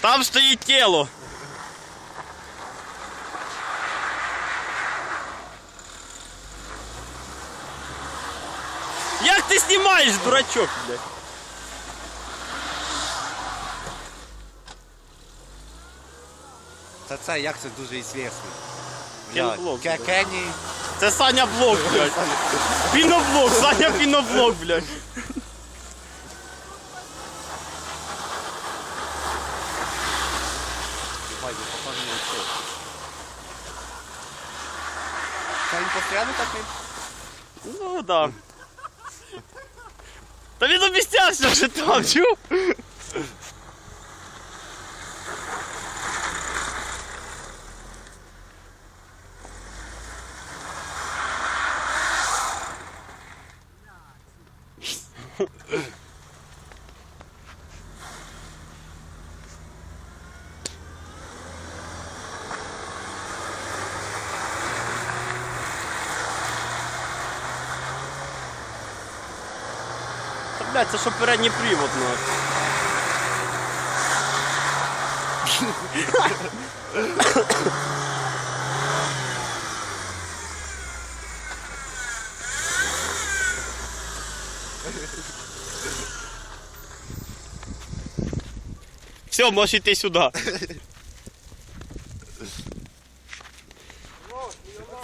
Там стоїть тіло. Як ти знімаєш, дурачок, блядь? Та це як це дуже ізвісний. Кенблок, Ке- да. Кенні. Це Саня Блок, блядь. Піноблок, Саня Піноблок, блядь. Tam postrady takie? No tam. To nie domieściłaś na przytomciu? Ugh. Блядь, це що передній привод, ну. Все, можеш йти сюди.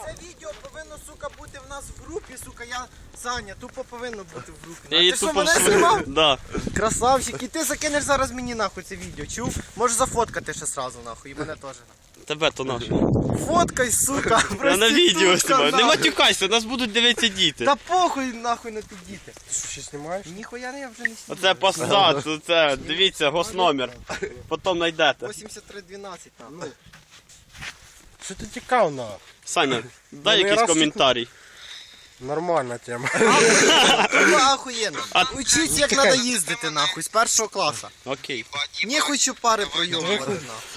Це відео повинно, сука, бути в нас в групі, сука, я Саня, тупо повинно бути в групі. Я її ти що, тупо мене всю- знімав? Да. Красавчик, і ти закинеш зараз мені нахуй це відео, чув? Можеш зафоткати ще сразу нахуй, і мене теж. Тебе то наше. Фоткай, сука, Я на відео проститутка, знімаю. Не нахуй. матюкайся, нас будуть дивитися діти. Та похуй нахуй на ті діти. Ти що, знімаєш? Ніхуя не я вже не сніг. Оце постат, оце, дивіться, госномер. Потім знайдете. 8312 Ну, нахуй. Що ти тікав на? Саня, дай Ну, якийсь раз коментарій. Нормальна тема. Ну, охуєнно. Учись, як треба їздити, нахуй, з першого класу. Окей. Не хочу пари пройомувати, нахуй.